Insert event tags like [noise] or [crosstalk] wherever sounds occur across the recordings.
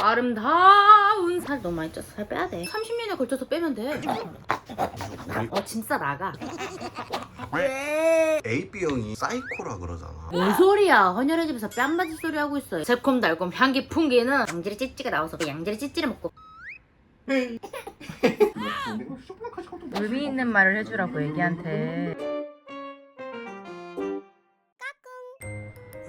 아름다운 살. 너무 많이 쪘어. 살 빼야 돼. 30년에 걸쳐서 빼면 돼어 진짜 나가. AB형이 사이코라 그러잖아. 뭔 소리야. 헌혈의 집에서 뺨맞이 소리 하고 있어 새콤달콤 향기 풍기는 양지리 찌찌가 나와서 그 양지리 찌찌를 먹고. 의미 있는 말을 해주라고 애기한테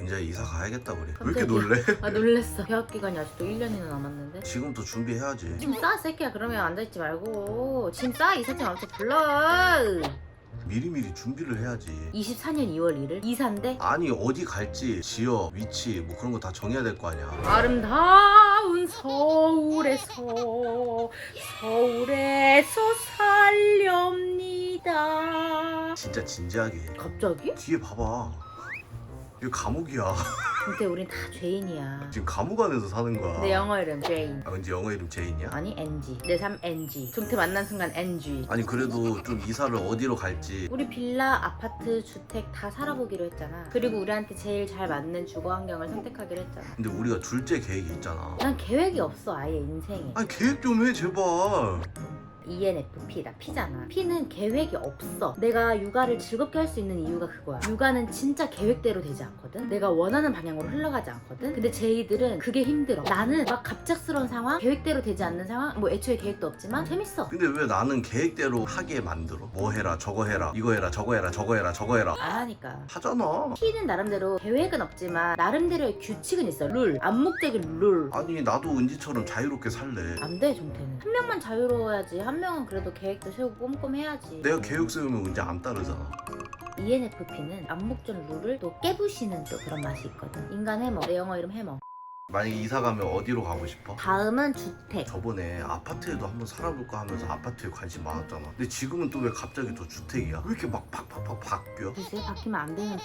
이제 이사 가야겠다 그래 왜 이렇게. 놀래? 아 놀랬어 개학 기간이 아직도 1년이나 남았는데 지금부터 준비해야지 짐 싸, 새끼야. 그러면 앉아있지 말고. 짐 싸, 이삿짐 아무튼 불러. 미리미리 준비를 해야지 24년 2월 1일 이사인데 아니 어디 갈지 지역 위치 뭐 그런 거 다 정해야 될 거 아니야 아름다운 서울에서 서울에서 살렵니다. 진짜 진지하게 해. 갑자기? 뒤에 봐봐 이거 감옥이야 [laughs] 근데 우린 다 죄인이야. 지금 감옥 안에서 사는 거야 내 영어 이름 죄인. 아 왠지 영어 이름 제인이야? 아니 NG. 내 삶 NG. 종태 만난 순간 NG. 아니 그래도 좀 이사를 어디로 갈지 우리 빌라, 아파트, 주택 다 살아보기로 했잖아. 그리고 우리한테 제일 잘 맞는 주거 환경을 선택하기로 했잖아. 근데 우리가 둘째 계획이 있잖아 난 계획이 없어 아예 인생에. 아니 계획 좀 해 제발 ENFP 나 P잖아. P는 계획이 없어. 내가 육아를 즐겁게 할 수 있는 이유가 그거야. 육아는 진짜 계획대로 되지 않거든. 내가 원하는 방향으로 흘러가지 않거든. 근데 제이들은 그게 힘들어. 나는 막 갑작스러운 상황 계획대로 되지 않는 상황 뭐 애초에 계획도 없지만 재밌어. 근데 왜 나는 계획대로 하게 만들어? 뭐 해라 저거 해라 이거 해라 저거 해라 저거 해라 저거 해라. 안 하니까. 하잖아. P는 나름대로 계획은 없지만 나름대로의 규칙은 있어. 룰. 암묵적인 룰. 아니 나도 은지처럼 자유롭게 살래. 안돼 종태는 한 명만 자유로워야지 한 명은 그래도 계획도 세우고 꼼꼼해야지 내가 계획 세우면 은지 안 따르잖아 ENFP는 암묵적 룰을 또 깨부시는 또 그런 맛이 있거든. 인간 해머. 내 영어 이름 해머. 만약에 이사 가면 어디로 가고 싶어? 다음은 주택. 저번에 아파트에도 한번 살아볼까 하면서 아파트에 관심 많았잖아 근데 지금은 또 왜 갑자기 또 주택이야? 왜 이렇게 막 팍팍팍 바뀌어? 글쎄 바뀌면 안 되는.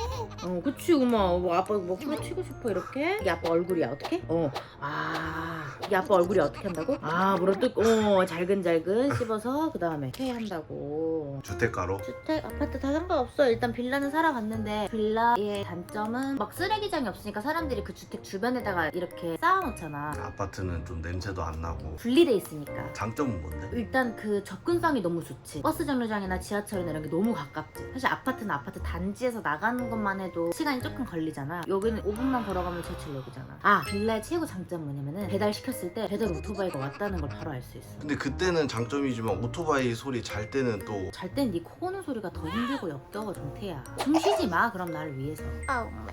어, 그치 엄마. 뭐 아빠 뭐 프로 치고 싶어 이렇게? 이게 아빠 얼굴이야 어떻게? 어. 아 이게 아빠 얼굴이 어떻게 한다고? 아 물어뜯고 어 잘근잘근 씹어서 그 다음에 회 한다고. 주택가로? 주택, 아파트 다 상관없어. 일단 빌라는 살아봤는데 빌라의 단점은 막 쓰레기장이 없으니까 사람들이 그 주택 주변에다가 이렇게 쌓아놓잖아. 아파트는 좀 냄새도 안 나고 분리돼 있으니까. 장점은 뭔데? 일단 그 접근성이 너무 좋지. 버스 정류장이나 지하철이나 이런 게 너무 가깝지. 사실 아파트는 아파트 단지에서 나가는 것만 해도 시간이 조금 걸리잖아. 여기는 5분만 걸어가면 지하철역이잖아. 아, 빌라의 최고 장점 뭐냐면은 배달 시켰을 때 배달 오토바이가 왔다는 걸 바로 알 수 있어. 근데 그때는 장점이지만 오토바이 소리 잘 때는 또 잘 땐 네 코 고는 소리가 더 힘들고 역겨워 정태야. 숨 쉬지 마. 그럼 나를 위해서. 아, 엄마.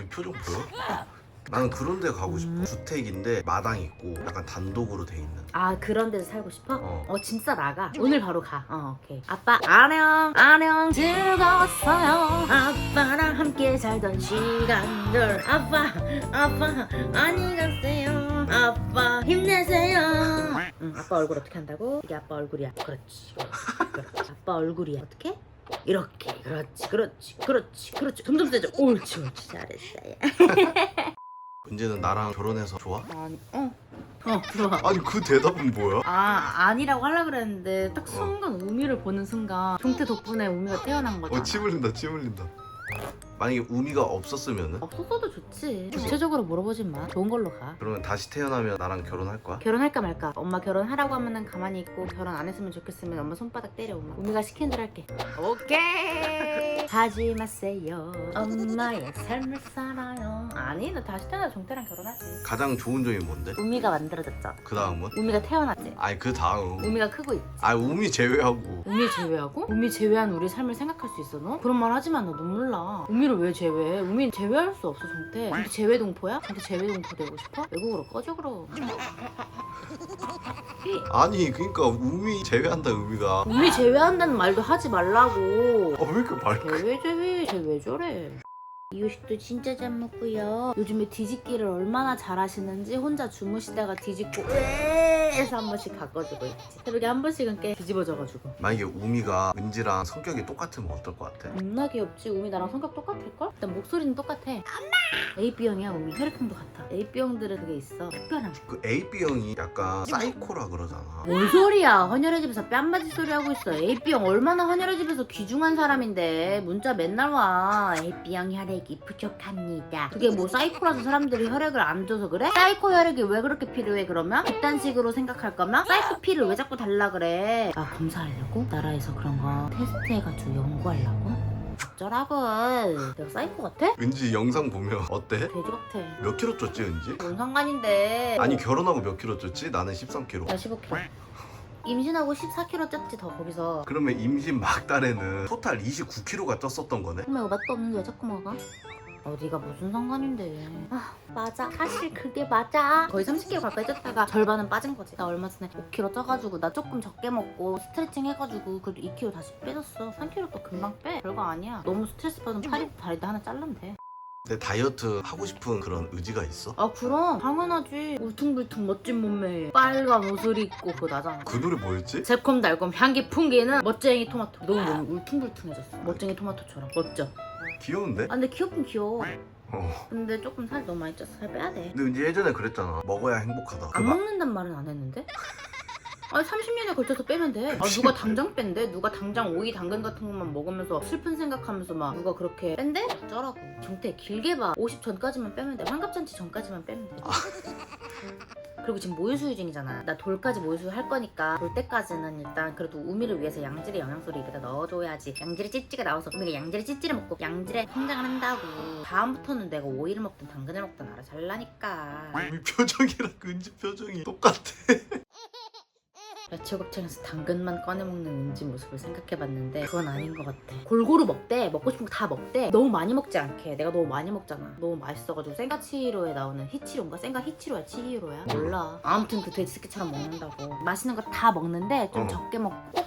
몸이 표정 보여? 나는 그런 데 가고 싶어 음. 주택인데 마당 있고 약간 단독으로 돼 있는 아 그런 데서 살고 싶어? 어. 어 진짜 나가 오늘 바로 가. 어 오케이. 아빠 안녕 안녕 즐거웠어요. 아빠랑 함께 살던 시간들. 아빠 아빠 안녕히 가세요. 아빠 힘내세요. 응 아빠 얼굴 어떻게 한다고? 이게 아빠 얼굴이야. 그렇지. 그렇지. 아빠 얼굴이야. 어떻게? 이렇게 그렇지 그렇지 그렇지 그렇지 점점 세져 옳지 옳지 잘했어요 [laughs] 은재는 나랑 결혼해서 좋아? 아니 어? 어 좋아 아니 그 대답은 뭐야? 아 아니라고 하려 그랬는데 딱 순간 우미를 보는 순간 종태 덕분에 우미가 태어난 거잖아. 어 침 흘린다 침 흘린다 만약에 우미가 없었으면은? 없었어도 좋지. 구체적으로 물어보진 마. 좋은 걸로 가. 그러면 다시 태어나면 나랑 결혼할 거야? 결혼할까 말까. 엄마 결혼하라고 하면은 가만히 있고 결혼 안 했으면 좋겠으면 엄마 손바닥 때려 엄마. 우미가 시키는 대로 할게. 오케이. 하지 마세요. 엄마의 삶을 살아요. 아니 나 다시 태어나 종태랑 결혼하지. 가장 좋은 점이 뭔데? 우미가 만들어졌잖아. 그 다음은? 우미가 태어났지. 아니 그 다음 우미가 크고 있지. 아 우미 제외하고 우미 제외하고? 우미 제외한 우리 삶을 생각할 수 있어 너? 그런 말 하지 마너 눈물 나 우미를 왜 제외해? 우미는 제외할 수 없어 정태 정태 제외동포야? 정태 제외동포 되고 싶어? 외국으로 꺼져 그럼 아니 그니까 우미 제외한다 우미가 우미 제외한다는 말도 하지 말라고 어왜 이렇게 말 제외 제외 쟤왜 저래 이유식도 진짜 잘 먹고요 요즘에 뒤집기를 얼마나 잘하시는지 혼자 주무시다가 뒤집고 왜 깨서 한 번씩 바꿔주고 있지. 새벽에 한 번씩은 깨. 뒤집어져가지고. 만약에 우미가 은지랑 성격이 똑같으면 어떨 것 같아? 겁나 귀엽지. 우미 나랑 성격 똑같을걸? 일단 목소리는 똑같아. 엄마! AB형이야 우미. 혈액형도 같아. AB형들은 그게 있어. 특별함. 그 AB형이 약간 사이코라 그러잖아. 뭔 소리야? 헌혈의 집에서 뺨맞이 소리 하고 있어. AB형 얼마나 헌혈의 집에서 귀중한 사람인데. 문자 맨날 와. AB형 혈액이 부족합니다. 그게 뭐 사이코라서 사람들이 혈액을 안 줘서 그래? 사이코 혈액이 왜 그렇게 필요해 그러면? 이딴 식으로 생각 할 거면 사이코 피를 왜 자꾸 달라 그래 아 검사하려고? 나라에서 그런 거 테스트해가지고 연구하려고? 어쩌라고 내가 사이코 같아? 은지 영상 보면 어때? 돼지 같아 몇 킬로 쪘지 은지? 뭔 상관인데 아니 결혼하고 몇 킬로 쪘지? 나는 13킬로 나 15kg 임신하고 14kg 쪘지 더 거기서 그러면 임신 막달에는 토탈 29킬로가 쪘었던 거네? 이거 맛도 없는데 왜 자꾸 먹어? 어디가 무슨 상관인데. 아 맞아. 사실 그게 맞아. 거의 30kg 가까이 쪘다가 절반은 빠진 거지. 나 얼마 전에 5kg 쪄가지고 나 조금 적게 먹고 스트레칭 해가지고 그래도 2kg 다시 빼졌어. 3kg 또 금방 빼. 별거 아니야. 너무 스트레스 받으면 팔이도 다리도 하나 잘라면 돼 내 다이어트 하고 싶은 그런 의지가 있어? 아 그럼. 당연하지. 울퉁불퉁 멋진 몸매에 빨간 옷을 입고 그거 나잖아. 그 노래 뭐였지? 새콤달콤 향기 풍기는 멋쟁이 토마토. 너무 너무 울퉁불퉁해졌어. 멋쟁이 토마토처럼. 멋져 귀여운데? 아 근데 귀엽긴 귀여워 어. 근데 조금 살 너무 많이 쪘어 살 빼야 돼 근데 은지 예전에 그랬잖아 먹어야 행복하다 그안 마- 먹는단 말은 안 했는데? 아니 30년에 걸쳐서 빼면 돼. 아 누가 당장 뺀대? 누가 당장 오이 당근 같은 것만 먹으면서 슬픈 생각하면서 막 누가 그렇게 뺀대? 어쩌라고. 경태 길게 봐. 50 전까지만 빼면 돼. 환갑잔치 전까지만 빼면 돼. 그리고 지금 모유수유 중이잖아. 나 돌까지 모유수유 할 거니까 돌 때까지는 일단 그래도 우미를 위해서 양질의 영양소를 입에다 넣어줘야지. 양질의 찌찌가 나와서 우미가 양질의 찌찌를 먹고 양질의 성장을 한다고. 다음부터는 내가 오이를 먹든 당근을 먹든 알아 잘라니까. 우리 표정이랑 은지 표정이 똑같아 [laughs] 야채곱창에서 당근만 꺼내 먹는 은지 모습을 생각해봤는데 그건 아닌 것 같아. 골고루 먹대. 먹고 싶은 거 다 먹대. 너무 많이 먹지 않게. 내가 너무 많이 먹잖아. 너무 맛있어가지고 생가치히로에 나오는 히치로인가? 생가 히치로야? 치히로야? 몰라. 아무튼 그 돼지새끼처럼 먹는다고. 맛있는 거 다 먹는데 좀 어. 적게 먹고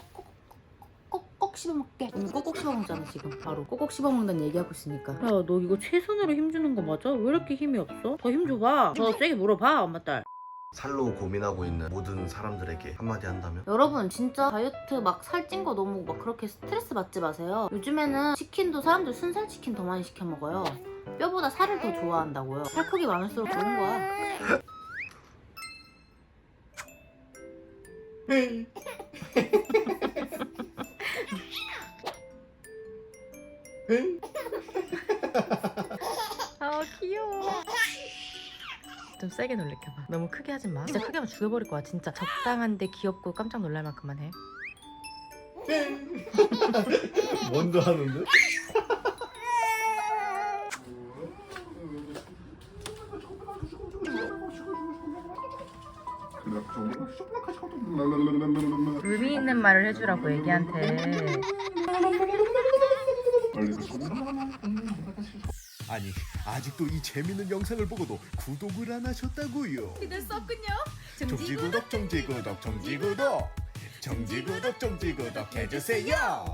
꼭꼭 씹어 먹게. 응, 꼭꼭 씹어 먹잖아 지금. 바로 꼭꼭 씹어 먹는다는 얘기하고 있으니까. 야 너 이거 최선으로 힘주는 거 맞아? 왜 이렇게 힘이 없어? 더 힘 줘봐. 더 세게 물어봐 엄마 딸. 살로 고민하고 있는 모든 사람들에게 한마디 한다면? 여러분 진짜 다이어트 막 살찐 거 너무 막 그렇게 스트레스 받지 마세요. 요즘에는 치킨도 사람들 순살 치킨 더 많이 시켜 먹어요. 뼈보다 살을 더 좋아한다고요. 살코기 많을수록 좋은 거야. 아 귀여워. 좀 세게 놀래켜봐. 너무 크게 하지 마. 진짜 크게 하면 죽여버릴 거야. 진짜 적당한데 귀엽고 깜짝 놀랄 만큼만 해. [laughs] 먼저 하는데? 의미 있는 말을 해주라고 애기한테. [laughs] 아니 아직도 이 재밌는 영상을 보고도 구독을 안 하셨다고요? 됐었군요. 정지구독 정지구독 정지구독 정지구독 정지구독 해주세요